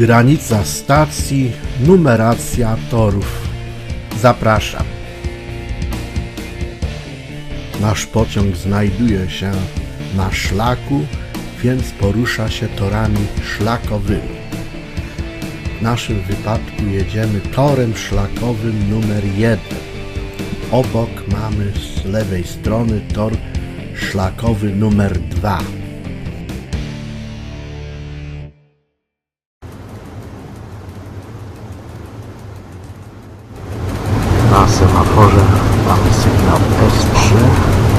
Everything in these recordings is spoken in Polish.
Granica stacji, numeracja torów. Zapraszam. Nasz pociąg znajduje się na szlaku, więc porusza się torami szlakowymi. W naszym wypadku jedziemy torem szlakowym numer 1. Obok mamy z lewej strony tor szlakowy numer 2. mamy sygnał S3,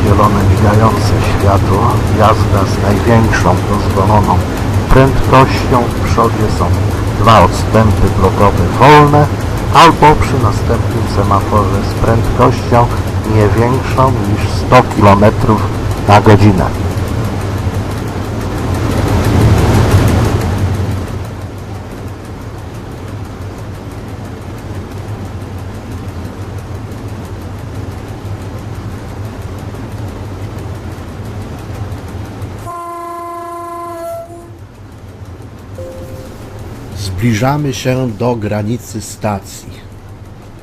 zielone migające światło, jazda z największą dozwoloną prędkością. W przodzie są dwa odstępy drogowe wolne, albo przy następnym semaforze z prędkością nie większą niż 100 km na godzinę. Zbliżamy się do granicy stacji.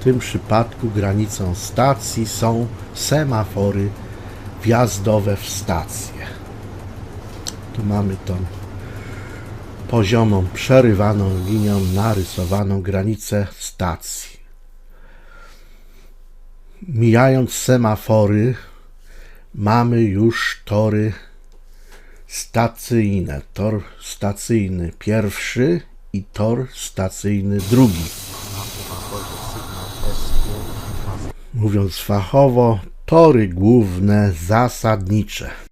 W tym przypadku granicą stacji są semafory wjazdowe w stację. Tu mamy tą poziomą, przerywaną linią narysowaną granicę stacji. Mijając semafory, mamy już tory stacyjne. Tor stacyjny pierwszy i tor stacyjny drugi. Mówiąc fachowo, tory główne zasadnicze.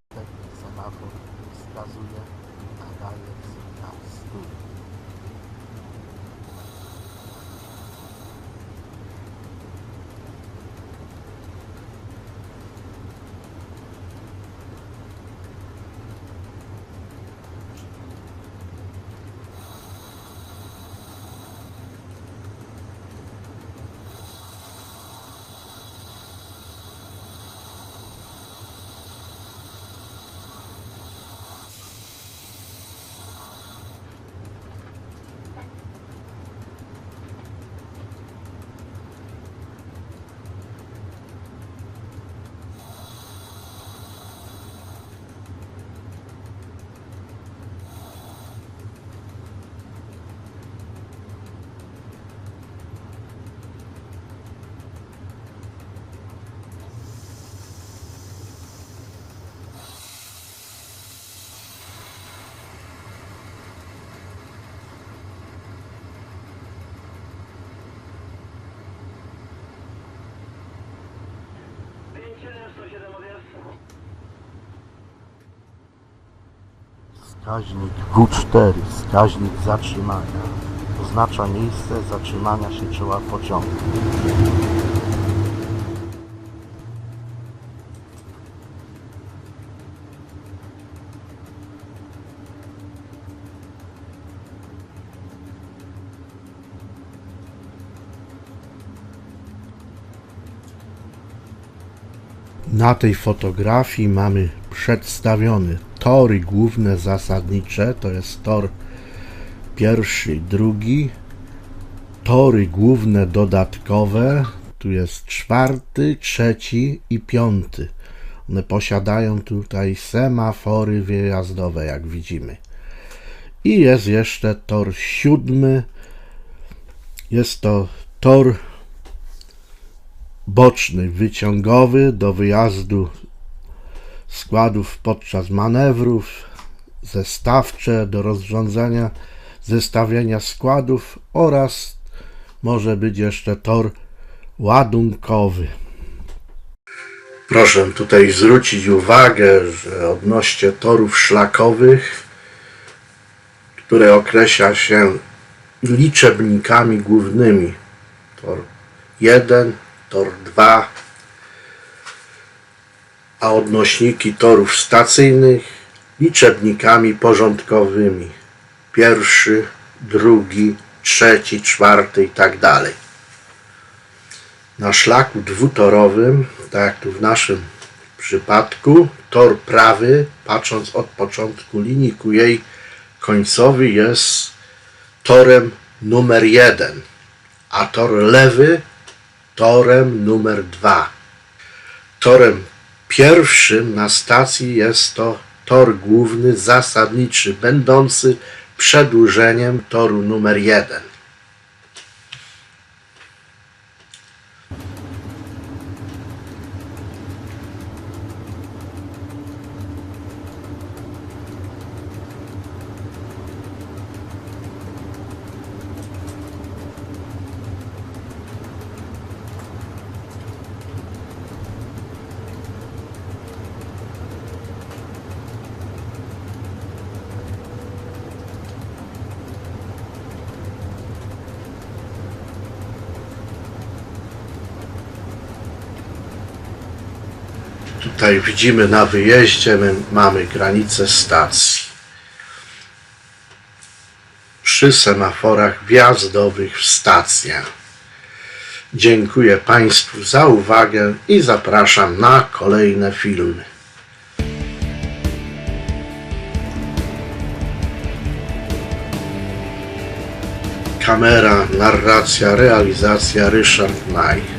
Wskaźnik W4, wskaźnik zatrzymania, oznacza miejsce zatrzymania się czoła pociągu. Na tej fotografii mamy przedstawione tory główne zasadnicze, to jest tor pierwszy i drugi, tory główne dodatkowe, tu jest czwarty, trzeci i piąty. One posiadają tutaj semafory wyjazdowe, jak widzimy. I jest jeszcze tor siódmy, jest to tor boczny, wyciągowy do wyjazdu składów podczas manewrów, zestawcze do rozrządzania, zestawienia składów oraz może być jeszcze tor ładunkowy. Proszę tutaj zwrócić uwagę, że odnośnie torów szlakowych, które określa się liczebnikami głównymi. Tor 1, tor 2, a odnośniki torów stacyjnych liczebnikami porządkowymi. Pierwszy, drugi, trzeci, czwarty i tak dalej. Na szlaku dwutorowym, tak jak tu w naszym przypadku, tor prawy, patrząc od początku linii ku jej końcowy jest torem numer jeden, a tor lewy torem numer dwa. Torem pierwszym na stacji jest to tor główny zasadniczy, będący przedłużeniem toru numer jeden. Tutaj widzimy na wyjeździe, my mamy granicę stacji. Przy semaforach wjazdowych w stacjach. Dziękuję Państwu za uwagę i zapraszam na kolejne filmy. Kamera, narracja, realizacja Ryszard Maj.